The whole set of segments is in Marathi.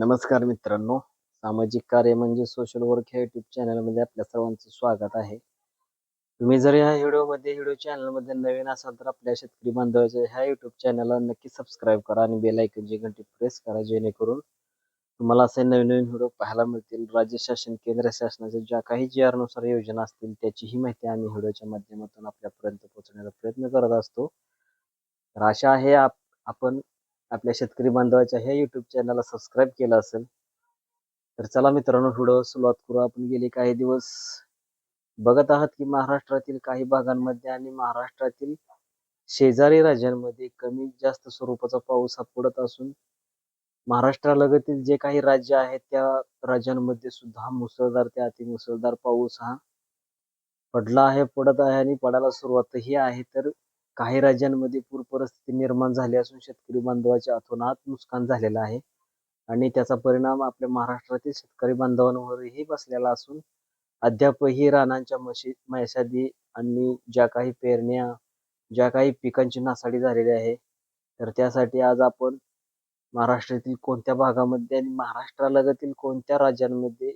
नमस्कार मित्रांनो. सामाजिक कार्य म्हणजे सोशल वर्क ह्या युट्यूब चॅनलमध्ये आपल्या सर्वांचं स्वागत आहे. तुम्ही जर या व्हिडिओमध्ये व्हिडिओ चॅनलमध्ये नवीन असाल तर आपल्या शेतकरी बांधवाच्या ह्या युट्यूब चॅनलला नक्की सबस्क्राईब करा आणि बेल आयकनची घंटी प्रेस करा जेणेकरून तुम्हाला असे नवीन नवीन व्हिडिओ पाहायला मिळतील. राज्य शासन केंद्र शासनाच्या ज्या काही जी आरनुसार योजना असतील त्याचीही माहिती आम्ही व्हिडिओच्या माध्यमातून आपल्यापर्यंत पोहोचवण्याचा प्रयत्न करत असतो. तर आशा आहे आप आपण आपल्या शेतकरी बांधवाच्या ह्या युट्यूब चॅनलला सबस्क्राईब केलं असेल तर चला मित्रांनो पुढं सुरुवात करू. आपण गेले काही दिवस बघत आहात की महाराष्ट्रातील काही भागांमध्ये आणि महाराष्ट्रातील शेजारी राज्यांमध्ये कमी जास्त स्वरूपाचा पाऊस हा पडत असून महाराष्ट्रालगतील जे काही राज्य आहेत त्या राज्यांमध्ये सुद्धा मुसळधार ते अतिमुसळधार पाऊस हा पडला आहे पडत आहे आणि पडायला सुरुवातही आहे. तर काही राज्यांमध्ये पूर परिस्थिती निर्माण झाली असून शेतकरी बांधवाच्या अतोनात नुकसान झालेलं आहे. आणि त्याचा परिणाम आपल्या महाराष्ट्रातील शेतकरी बांधवांवरही बसलेला असून अद्यापही रानांच्या मशी मशादी आणि ज्या काही पेरण्या ज्या काही पिकांची नासाडी झालेली आहे तर त्यासाठी आज आपण महाराष्ट्रातील कोणत्या भागामध्ये आणि महाराष्ट्रालगतील कोणत्या राज्यांमध्ये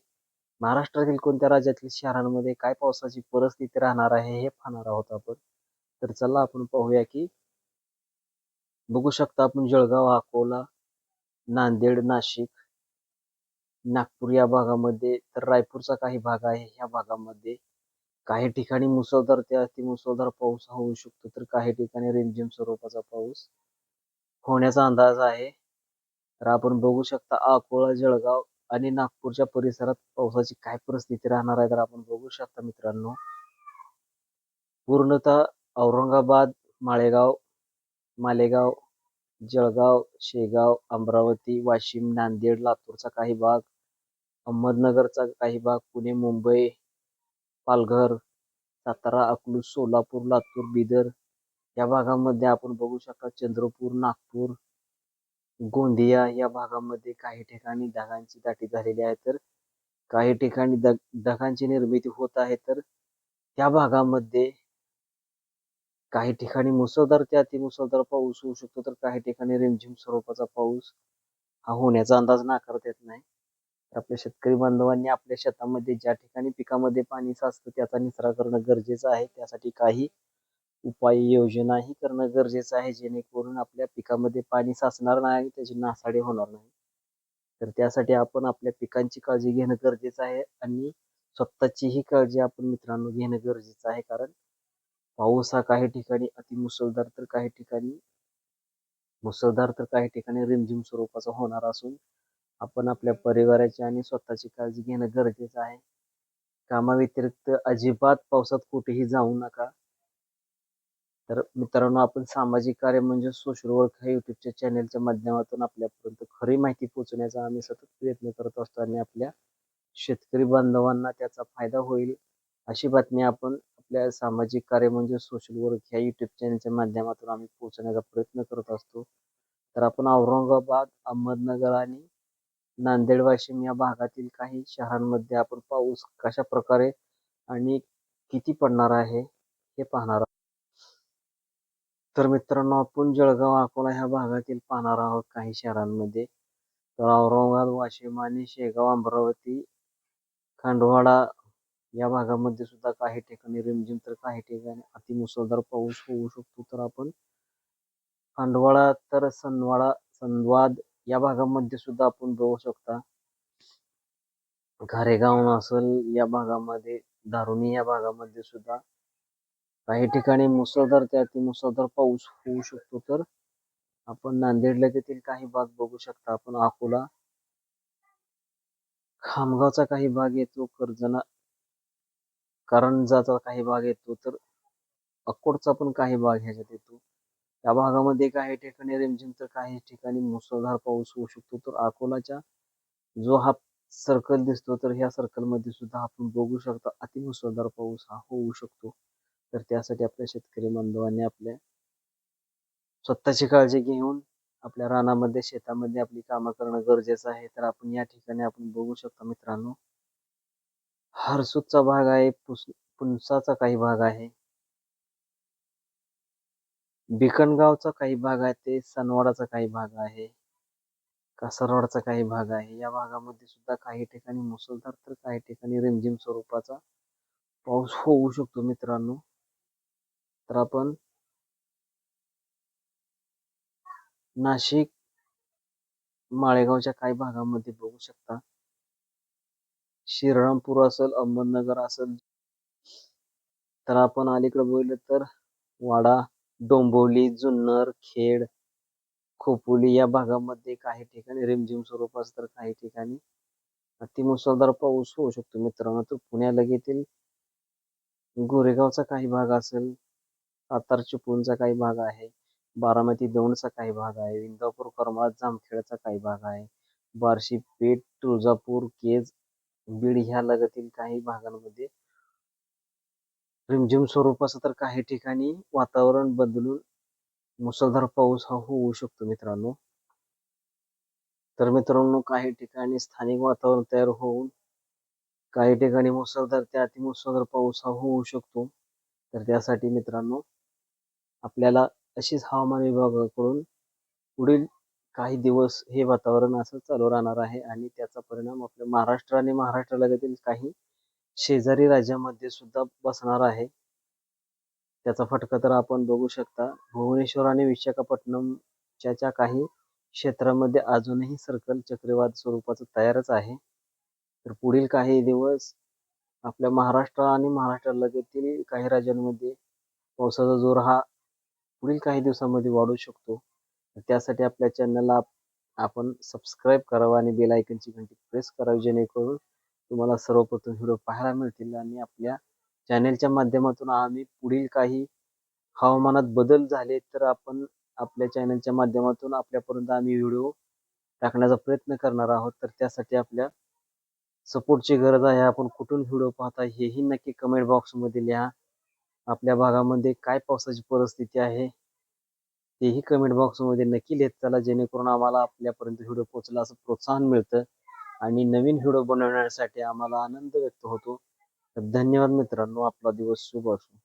महाराष्ट्रातील कोणत्या राज्यातील शहरांमध्ये काय पावसाची परिस्थिती राहणार आहे हे पाहणार आहोत आपण. तर चला आपण पाहूया की बघू शकता आपण जळगाव अकोला नांदेड नाशिक नागपूर या भागामध्ये तर रायपूरचा काही भाग आहे. ह्या भागामध्ये काही ठिकाणी मुसळधार ते अतिमुसळधार पाऊस होऊ शकतो तर काही ठिकाणी रिमझिम स्वरूपाचा पाऊस होण्याचा अंदाज आहे. तर आपण बघू शकता अकोला जळगाव आणि नागपूरच्या परिसरात पावसाची काय परिस्थिती राहणार आहे तर आपण बघू शकता मित्रांनो. पूर्णतः औरंगाबाद माळेगाव मालेगाव जळगाव शेगाव अमरावती वाशिम नांदेड लातूरचा काही भाग अहमदनगरचा काही भाग पुणे मुंबई पालघर सातारा अकलूज सोलापूर लातूर बिदर. या भागामध्ये आपण बघू शकता चंद्रपूर नागपूर गोंदिया या भागामध्ये काही ठिकाणी ढगांची दाटी झालेली आहे. तर काही ठिकाणी ढगांची निर्मिती होत आहे. तर त्या भागामध्ये काही ठिकाणी मुसळधार ते अतिमुसळधार पाऊस होऊ शकतो तर काही ठिकाणी रिमझिम स्वरूपाचा पाऊस हा होण्याचा अंदाज नाकारता येत नाही. तर आपल्या शेतकरी बांधवांनी आपल्या शेतामध्ये ज्या ठिकाणी पिकामध्ये पाणी साचतं त्याचा निचरा करणं गरजेचं आहे. त्यासाठी काही उपाययोजनाही करणं गरजेचं आहे जेणेकरून आपल्या पिकामध्ये पाणी साचणार नाही आणि त्याची नासाडी होणार नाही. तर त्यासाठी आपण आपल्या पिकांची काळजी घेणं गरजेचं आहे आणि स्वतःचीही काळजी आपण मित्रांनो घेणं गरजेचं आहे. कारण पाऊस हा काही ठिकाणी अतिमुसळधार तर काही ठिकाणी मुसळधार तर काही ठिकाणी रिमझिम स्वरूपाचा होणार असून आपण आपल्या परिवाराची आणि स्वतःची काळजी घेणं गरजेचं आहे. कामाव्यतिरिक्त अजिबात पावसात कुठेही जाऊ नका. तर मित्रांनो आपण सामाजिक कार्य म्हणजे सोशल वर्क ह्या युट्यूबच्या चॅनेलच्या माध्यमातून आपल्यापर्यंत खरी माहिती पोहोचवण्याचा आम्ही सतत प्रयत्न करत असतो आणि आपल्या शेतकरी बांधवांना त्याचा फायदा होईल अशी बातमी आपण आपल्या सामाजिक कार्य म्हणजे सोशल वर्क ह्या युट्यूब चॅनलच्या माध्यमातून आम्ही पोहोचण्याचा प्रयत्न करत असतो. तर आपण औरंगाबाद अहमदनगर आणि नांदेड वाशिम या भागातील काही शहरांमध्ये आपण पाऊस कशा प्रकारे आणि किती पडणार आहे हे पाहणार आहोत. तर मित्रांनो आपण जळगाव अकोला ह्या भागातील पाहणार आहोत काही शहरांमध्ये. तर औरंगाबाद वाशिम आणि शेगाव अमरावती खांडवाडा या भागामध्ये सुद्धा काही ठिकाणी रिमझिम तर काही ठिकाणी अतिमुसळधार पाऊस होऊ शकतो. तर आपण खांडवाळा तर सनवाळा संवाद या भागामध्ये सुद्धा आपण बघू शकता. घारेगाव असेल या भागामध्ये दारुणी या भागामध्ये सुद्धा काही ठिकाणी मुसळधार ते अतिमुसळधार पाऊस होऊ शकतो. तर आपण नांदेडला तेथील काही भाग बघू शकता. आपण अकोला खामगावचा काही भाग येतो. कर्जना कारंजाचा काही भाग येतो तर अक्कोडचा पण काही भाग ह्याच्यात येतो. त्या भागामध्ये काही ठिकाणी रिमझिम तर काही ठिकाणी मुसळधार पाऊस होऊ शकतो. तर अकोलाच्या जो हा सर्कल दिसतो तर ह्या सर्कलमध्ये सुद्धा आपण बघू शकतो अतिमुसळधार पाऊस हा होऊ शकतो. तर त्यासाठी आपल्या शेतकरी बांधवांनी आपल्या स्वतःची काळजी घेऊन आपल्या रानामध्ये शेतामध्ये आपली कामं करणं गरजेचं आहे. तर आपण या ठिकाणी आपण बघू शकतो मित्रांनो हरसूदचा भाग आहे पुस पुनसाचा काही भाग आहे. बिकणगावचा काही भाग आहे ते सनवाडाचा काही भाग आहे. कासारवाडचा काही भाग आहे. या भागामध्ये सुद्धा काही ठिकाणी मुसळधार तर काही ठिकाणी रिमझिम स्वरूपाचा पाऊस होऊ शकतो मित्रांनो. तर आपण नाशिक माळेगावच्या काही भागामध्ये बघू शकता. श्रीरामपूर असेल अहमदनगर असेल तर आपण अलीकडे बोललं तर वाडा डोंबिवली जुन्नर खेड खोपोली या भागामध्ये काही ठिकाणी रिमझिम स्वरूपाचा तर काही ठिकाणी अतिमुसळधार पाऊस होऊ शकतो. मित्रांनो तर पुण्याला येथील गोरेगावचा काही भाग असेल सातार चिपळूणचा काही भाग आहे बारामती दौंडचा काही भाग आहे इंदापूर करमाळा जामखेडचा काही भाग आहे बार्शी पेठ तुळजापूर केज बीड ह्या लगतील काही भागांमध्ये रिमझिम स्वरूपाचं तर काही ठिकाणी वातावरण बदलून मुसळधार पाऊस हा होऊ शकतो मित्रांनो. तर मित्रांनो काही ठिकाणी स्थानिक वातावरण तयार होऊन काही ठिकाणी मुसळधार ते अतिमुसळधार पाऊस हा होऊ शकतो. तर त्यासाठी मित्रांनो आपल्याला अशीच हवामान विभागाकडून पुढील काही दिवस हे वातावरण असं चालू राहणार आहे आणि त्याचा परिणाम आपल्या महाराष्ट्र आणि महाराष्ट्रालगतील काही शेजारी राज्यामध्ये सुद्धा बसणार आहे. त्याचा फटका तर आपण बघू शकता. भुवनेश्वर आणि विशाखापट्टणमच्या ज्या काही क्षेत्रामध्ये अजूनही सर्कल चक्रीवाद स्वरूपाचं तयारच आहे. तर पुढील काही दिवस आपल्या महाराष्ट्र आणि महाराष्ट्रालगतील काही राज्यांमध्ये पावसाचा जोर हा पुढील काही दिवसामध्ये वाढू शकतो. त्यासाठी आपल्या चॅनलला आपण सबस्क्राईब करावं आणि बेल आयकनची घंटी प्रेस करावी जेणेकरून तुम्हाला सर्वप्रथम व्हिडिओ पाहायला मिळतील आणि आपल्या चॅनेलच्या माध्यमातून आम्ही पुढील काही हवामानात बदल झाले तर आपण आपल्या चॅनलच्या माध्यमातून आपल्यापर्यंत आम्ही व्हिडिओ टाकण्याचा प्रयत्न करणार आहोत. तर त्यासाठी आपल्या सपोर्टची गरज आहे. आपण कुठून व्हिडिओ पाहता हेही नक्की कमेंट बॉक्समध्ये लिहा. आपल्या भागामध्ये काय पावसाची परिस्थिती आहे? तेही कमेंट बॉक्समध्ये नक्की लिहित चला जेणेकरून आम्हाला आपल्यापर्यंत व्हिडिओ पोचला असं प्रोत्साहन मिळतं. आणि नवीन व्हिडिओ बनवण्यासाठी आम्हाला आनंद व्यक्त होतो. धन्यवाद मित्रांनो. आपला दिवस शुभ असो.